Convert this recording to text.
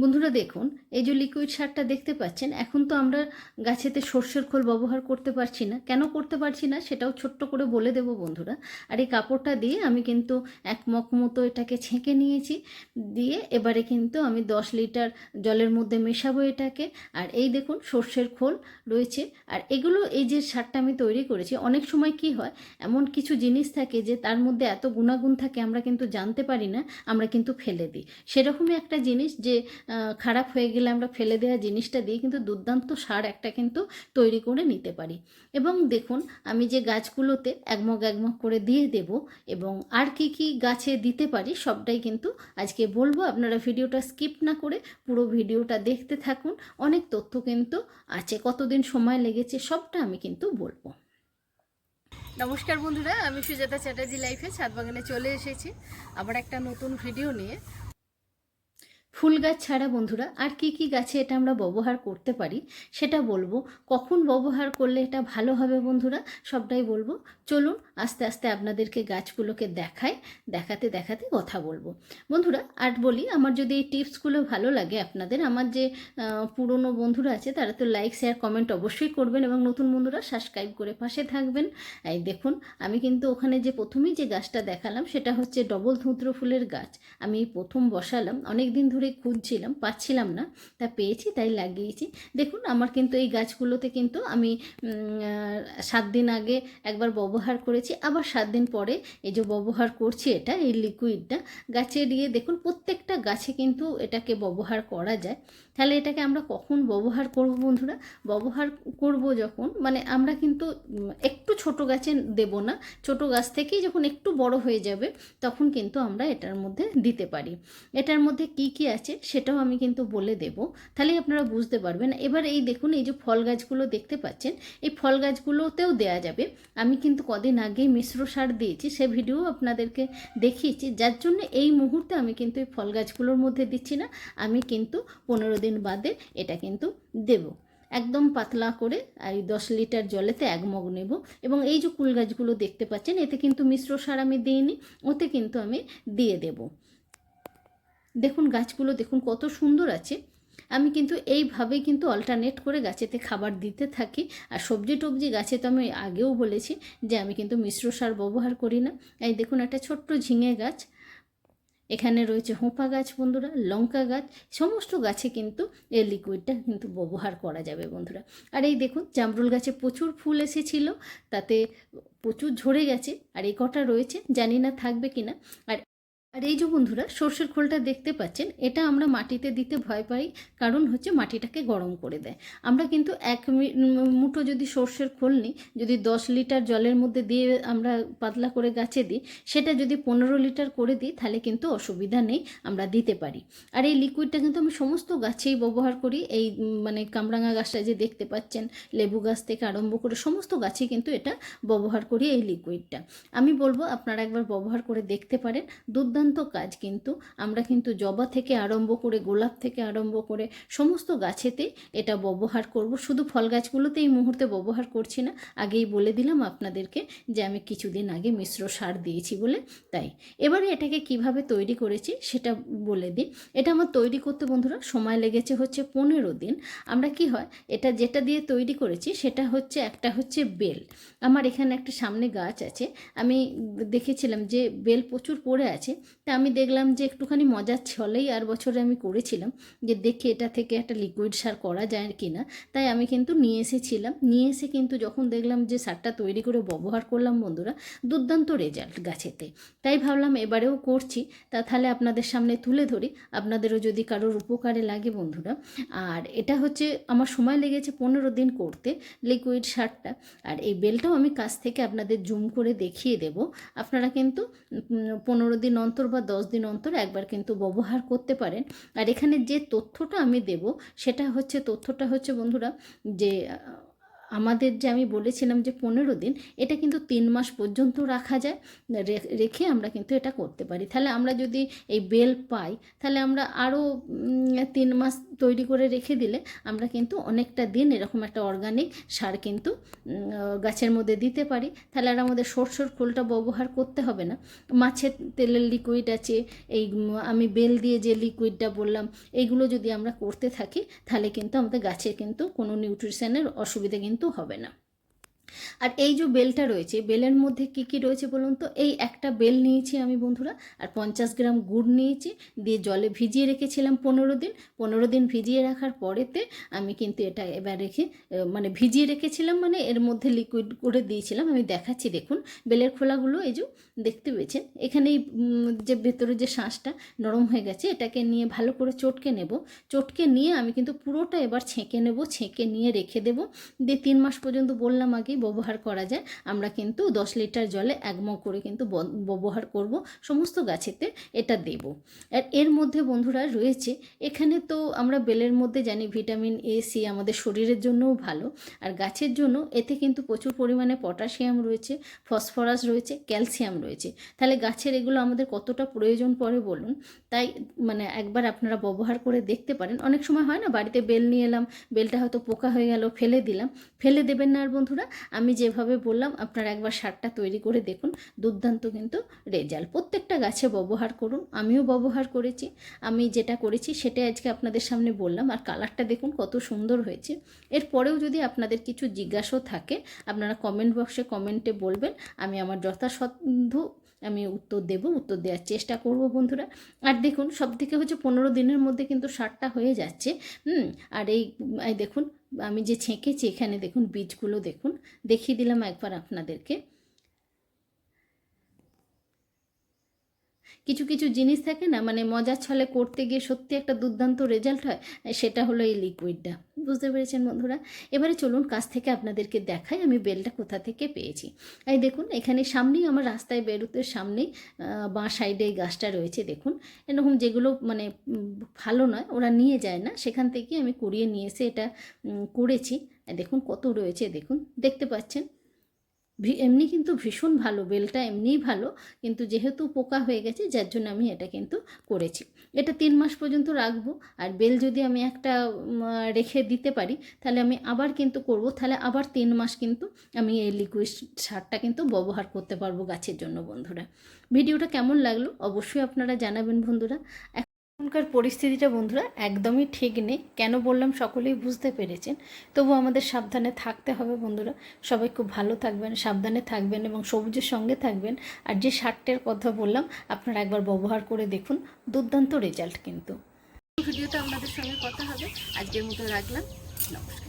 বন্ধুরা দেখুন, এই যে লিকুইড সারটা দেখতে পাচ্ছেন, এখন তো আমরা গাছেতে সর্ষের খোল ব্যবহার করতে পারছি না। কেন করতে পারছি না সেটাও ছোট্ট করে বলে দেবো বন্ধুরা। আর এই কাপড়টা দিয়ে আমি কিন্তু এক মক মতো এটাকে ছেঁকে নিয়েছি। দিয়ে এবারে কিন্তু আমি দশ লিটার জলের মধ্যে মেশাবো এটাকে। আর এই দেখুন, সর্ষের খোল রয়েছে। আর এগুলো, এই যে সারটা আমি তৈরি করেছি, অনেক সময় কি হয়, এমন কিছু জিনিস থাকে যে তার মধ্যে এত গুণাগুণ থাকে আমরা কিন্তু জানতে পারি না, আমরা কিন্তু ফেলে দিই। সেরকমই একটা জিনিস যে খারাপ হয়ে গেলে আমরা ফেলে দেওয়া জিনিসটা দিয়ে কিন্তু দুর্দান্ত সার একটা কিন্তু তৈরি করে নিতে পারি। এবং দেখুন, আমি যে গাছগুলোতে একমগ একমগ করে দিয়ে দেব এবং আর কি কি গাছে দিতে পারি সবটাই কিন্তু আজকে বলব। আপনারা ভিডিওটা স্কিপ না করে পুরো ভিডিওটা দেখতে থাকুন। অনেক তথ্য কিন্তু আছে, কতদিন সময় লেগেছে সবটা আমি কিন্তু বলব। নমস্কার বন্ধুরা, আমি সুজাতা চ্যাটার্জি লাইফে ছাদ বাগানে চলে এসেছি। আবার একটা নতুন ভিডিও নিয়ে। ফুল গাছ ছাড়া বন্ধুরা, আর কি কি গাছে এটা আমরা ব্যবহার করতে পারি, সেটা বলব। কখন ব্যবহার করলে এটা ভালো হবে বন্ধুরা, সবটাই বলব। চলুন আস্তে আস্তে আপনাদেরকে গাছগুলোকে দেখাই, দেখাতে দেখাতে কথা বলব। বন্ধুরা, আর বলি, আমার যদি এই টিপসগুলো ভালো লাগে আপনাদের, আমার যে পুরনো বন্ধুরা আছে, তারা তো লাইক শেয়ার কমেন্ট অবশ্যই করবেন এবং নতুন বন্ধুরা সাবস্ক্রাইব করে পাশে থাকবেন। এই দেখুন, আমি কিন্তু ওখানে যে প্রথমেই যে গাছটা দেখালাম, সেটা হচ্ছে ডবল ধুদ্র ফুলের গাছ। আমি প্রথম বসালাম অনেক দিন ধরে খুঁজছিলাম, পাচ্ছিলাম না, তা পেয়েছি, তাই লাগিয়েছি। দেখুন, আমার কিন্তু এই গাছগুলোতে কিন্তু আমি সাত দিন আগে একবার ব্যবহার করেছি। আবার সাত দিন পরে এই যে ব্যবহার করছি এটা, এই লিকুইডটা গাছে দিয়ে দেখুন প্রত্যেকটা গাছে কিন্তু এটাকে ব্যবহার করা যায়। তাহলে এটাকে আমরা কখন ব্যবহার করব বন্ধুরা? ব্যবহার করব যখন মানে আমরা কিন্তু একটু ছোট গাছে দেব না, ছোট গাছ থেকেই যখন একটু বড় হয়ে যাবে, তখন কিন্তু আমরা এটার মধ্যে দিতে পারি। এটার মধ্যে কি কি আছে সেটাও আমি কিন্তু বলে দেব। তাহলে আপনারা বুঝতে পারবেন। এবার এই দেখুন, এই যে ফল গাছগুলো দেখতে পাচ্ছেন, এই ফল গাছগুলোতেও দেয়া যাবে। আমি কিন্তু কদিন আগে মিশ্র সার দিয়েছি, সে ভিডিও আপনাদেরকে দেখিয়েছি। যার জন্য এই মুহূর্তে আমি কিন্তু এই ফল গাছগুলোর মধ্যে দিচ্ছি না, আমি কিন্তু পনেরো দিন বাদে এটা কিন্তু দেব। একদম পাতলা করে এই দশ লিটার জলেতে এক মগ নেব। এবং এই যে কুল গাছগুলো দেখতে পাচ্ছেন, এতে কিন্তু মিশ্র সার আমি দিইনি, ওতে কিন্তু আমি দিয়ে দেব। দেখুন গাছগুলো, দেখুন কত সুন্দর আছে। আমি কিন্তু এইভাবেই কিন্তু অল্টারনেট করে গাছেতে খাবার দিতে থাকি। আর সবজি টবজি গাছে তো আমি আগেও বলেছি যে আমি কিন্তু মিশ্র সার ব্যবহার করি না। এই দেখুন একটা ছোট্ট ঝিঙে গাছ, এখানে রয়েছে হোঁপা গাছ বন্ধুরা, লঙ্কা গাছ, সমস্ত গাছে কিন্তু এই লিকুইডটা কিন্তু ব্যবহার করা যাবে বন্ধুরা। আর এই দেখুন জামরুল গাছে প্রচুর ফুল এসেছিল, তাতে প্রচুর ঝরে গেছে, আর এই কটা রয়েছে জানি না থাকবে কিনা। আর আর এই যে বন্ধুরা, সর্ষের খোলটা দেখতে পাচ্ছেন, এটা আমরা মাটিতে দিতে ভয় পাই, কারণ হচ্ছে মাটিটাকে গরম করে দেয়। আমরা কিন্তু এক মুঠো যদি সর্ষের খোল নিই, যদি দশ লিটার জলের মধ্যে দিয়ে আমরা পাতলা করে গাছে দিই, সেটা যদি পনেরো লিটার করে দিই, তাহলে কিন্তু অসুবিধা নেই, আমরা দিতে পারি। আর এই লিকুইডটা কিন্তু আমি সমস্ত গাছেই ব্যবহার করি, এই মানে কামরাঙা গাছটা যে দেখতে পাচ্ছেন, লেবু গাছ থেকে আরম্ভ করে সমস্ত গাছে কিন্তু এটা ব্যবহার করি এই লিকুইডটা আমি বলব, আপনারা একবার ব্যবহার করে দেখতে পারেন, দুর্দান্ত কাজ কিন্তু আমরা কিন্তু জবা থেকে আরম্ভ করে, গোলাপ থেকে আরম্ভ করে সমস্ত গাছেতে এটা ব্যবহার করব। শুধু ফল গাছগুলোতে এই মুহূর্তে ব্যবহার করছি না। আগেই বলে দিলাম আপনাদেরকে যে আমি কিছুদিন আগে মিশ্র সার দিয়েছি বলে। তাই এবারে এটাকে কীভাবে তৈরি করেছি সেটা বলে দিই। এটা আমার তৈরি করতে বন্ধুরা সময় লেগেছে হচ্ছে পনেরো দিন। আমরা কি হয়, এটা যেটা দিয়ে তৈরি করেছি সেটা হচ্ছে, একটা হচ্ছে বেল। আমার এখানে একটা সামনে গাছ আছে। আমি দেখেছিলাম যে বেল প্রচুর পড়ে আছে। তা আমি দেখলাম যে একটুখানি মজার ছলেই আর বছরে আমি করেছিলাম, যে দেখে এটা থেকে একটা লিকুইড সার করা যায় কি না তাই আমি কিন্তু নিয়ে এসেছিলাম। নিয়ে এসে কিন্তু যখন দেখলাম যে সারটা তৈরি করে ব্যবহার করলাম বন্ধুরা, দুর্দান্ত রেজাল্ট গাছেতে। তাই ভাবলাম এবারেও করছি। তা তাহলে আপনাদের সামনে তুলে ধরি। আপনাদেরও যদি কারোর উপকারে লাগে বন্ধুরা। আর এটা হচ্ছে আমার সময় লেগেছে পনেরো দিন করতে লিকুইড সারটা। আর এই বেলটাও আমি কাছ থেকে আপনাদের জুম করে দেখিয়ে দেব। আপনারা কিন্তু পনেরো দিন অন্তর বা দশ দিন অন্তর একবার কিন্তু ব্যবহার করতে পারেন। আর এখানে যে তথ্যটা আমি দেব, সেটা হচ্ছে, তথ্যটা হচ্ছে বন্ধুরা যে আমাদের যে আমি বলেছিলাম যে পনেরো দিন, এটা কিন্তু তিন মাস পর্যন্ত রাখা যায়। রেখে আমরা কিন্তু এটা করতে পারি। তাহলে আমরা যদি এই বেল পাই, তাহলে আমরা আরও তিন মাস তৈরি করে রেখে দিলে আমরা কিন্তু অনেকটা দিন এরকম একটা অর্গানিক সার কিন্তু গাছের মধ্যে দিতে পারি। তাহলে আর আমাদের সরষের খোলটা ব্যবহার করতে হবে না। মাছের তেলের লিকুইড আছে, এই, আমি বেল দিয়ে যে লিকুইডটা বললাম এইগুলো যদি আমরা করতে থাকি, তাহলে কিন্তু আমাদের গাছের কিন্তু কোনো নিউট্রিশনের অসুবিধা কিন্তু হবে না। আর এই যে বেলটা রয়েছে, বেলের মধ্যে কি কি রয়েছে বলুন তো? এই একটা বেল নিয়েছি আমি বন্ধুরা, আর পঞ্চাশ গ্রাম গুড় নিয়েছি, দিয়ে জলে ভিজিয়ে রেখেছিলাম পনেরো দিন। পনেরো দিন ভিজিয়ে রাখার পরেতে আমি কিন্তু এটা এবার রেখে মানে ভিজিয়ে রেখেছিলাম মানে এর মধ্যে লিকুইড করে দিয়েছিলাম। আমি দেখাচ্ছি, দেখুন, বেলের খোলাগুলো এই যে দেখতে পেয়েছেন? এখানে যে ভেতরে যে শাঁসটা নরম হয়ে গেছে, এটাকে নিয়ে ভালো করে চটকে নেব। চটকে নিয়ে আমি কিন্তু পুরোটা এবার ছেঁকে নেব, ছেঁকে নিয়ে রেখে দেব। দিয়ে তিন মাস পর্যন্ত বললাম আগেই ব্যবহার করা যায়, আমরা কিন্তু দশ লিটার জলে এক মগ করে কিন্তু ব্যবহার করব, সমস্ত গাছেতে এটা দেব। আর এর মধ্যে বন্ধুরা রয়েছে, এখানে তো আমরা বেলের মধ্যে জানি ভিটামিন এ, সি আমাদের শরীরের জন্যও ভালো, আর গাছের জন্য এতে কিন্তু প্রচুর পরিমাণে পটাশিয়াম রয়েছে, ফসফরাস রয়েছে, ক্যালসিয়াম রয়েছে। তাহলে গাছের এগুলো আমাদের কতটা প্রয়োজন পড়ে বলুন? তাই মানে একবার আপনারা ব্যবহার করে দেখতে পারেন। অনেক সময় হয় না, বাড়িতে বেল নিয়ে এলাম, বেলটা হয়তো পোকা হয়ে গেল, ফেলে দিলাম, ফেলে দেবেন না আর বন্ধুরা। আমি যেভাবে বললাম, আপনারা একবার সারটা তৈরি করে দেখুন। দুর্দান্ত কিন্তু রেজাল্ট। প্রত্যেকটা গাছে ব্যবহার করুন। আমিও ব্যবহার করেছি। আমি যেটা করেছি সেটা আজকে আপনাদের সামনে বললাম। আর কালারটা দেখুন, কত সুন্দর হয়েছে। এরপরেও যদি আপনাদের কিছু জিজ্ঞাসাও থাকে, আপনারা কমেন্ট বক্সে কমেন্টে বলবেন। আমি আমার যথাসাধ্য আমি উত্তর দেব, উত্তর দেওয়ার চেষ্টা করব বন্ধুরা। আর দেখুন সব থেকে হচ্ছে পনেরো দিনের মধ্যে কিন্তু সারটা হয়ে যাচ্ছে। হুম, আর এই দেখুন, আমি যে ছেঁকেছি এখানে দেখুন, বীজগুলো দেখুন। দেখিয়ে দিলাম একবার আপনাদেরকে। কিছু কিছু জিনিস থাকে না মানে মজার ছলে করতে গিয়ে সত্যি একটা দুর্দান্ত রেজাল্ট হয়, সেটা হলো এই লিকুইডটা বুঝতে পেরেছেন বন্ধুরা? এবারে চলুন কাছ থেকে আপনাদেরকে দেখাই, আমি বেলটা কোথা থেকে পেয়েছি। এই দেখুন, এখানে সামনেই আমার রাস্তায় বেরোতে সামনেই বাঁ সাইডে এই গাছটা রয়েছে, দেখুন। এরকম যেগুলো মানে ভালো নয়, ওরা নিয়ে যায় না। সেখান থেকে আমি কুড়িয়ে নিয়ে এসে এটা করেছি। দেখুন কত রয়েছে, দেখুন। দেখতে পাচ্ছেন? এমনি কিন্তু ভীষণ ভালো, বেলটা এমনিই ভালো, কিন্তু যেহেতু পোকা হয়ে গেছে, যার জন্য আমি এটা কিন্তু করেছি। এটা তিন মাস পর্যন্ত রাখব, আর বেল যদি আমি একটা রেখে দিতে পারি, তাহলে আমি আবার কিন্তু করব, তাহলে আবার তিন মাস কিন্তু আমি এই লিকুইড সারটা কিন্তু ব্যবহার করতে পারব গাছের জন্য, বন্ধুরা। ভিডিওটা কেমন লাগল, অবশ্যই আপনারা জানাবেন, বন্ধুরা। এখনকার পরিস্থিতিটা বন্ধুরা একদমই ঠিক নেই। কেন বললাম সকলেই বুঝতে পেরেছেন। তবু আমাদের সাবধানে থাকতে হবে বন্ধুরা। সবাই খুব ভালো থাকবেন, সাবধানে থাকবেন এবং সবুজের সঙ্গে থাকবেন। আর যে শার্টের কথা বললাম, আপনারা একবার ব্যবহার করে দেখুন। দুর্দান্ত রেজাল্ট কিন্তু। ভিডিওতে আপনাদের সঙ্গে কথা হবে। আজকের মতো রাখলাম। নমস্কার।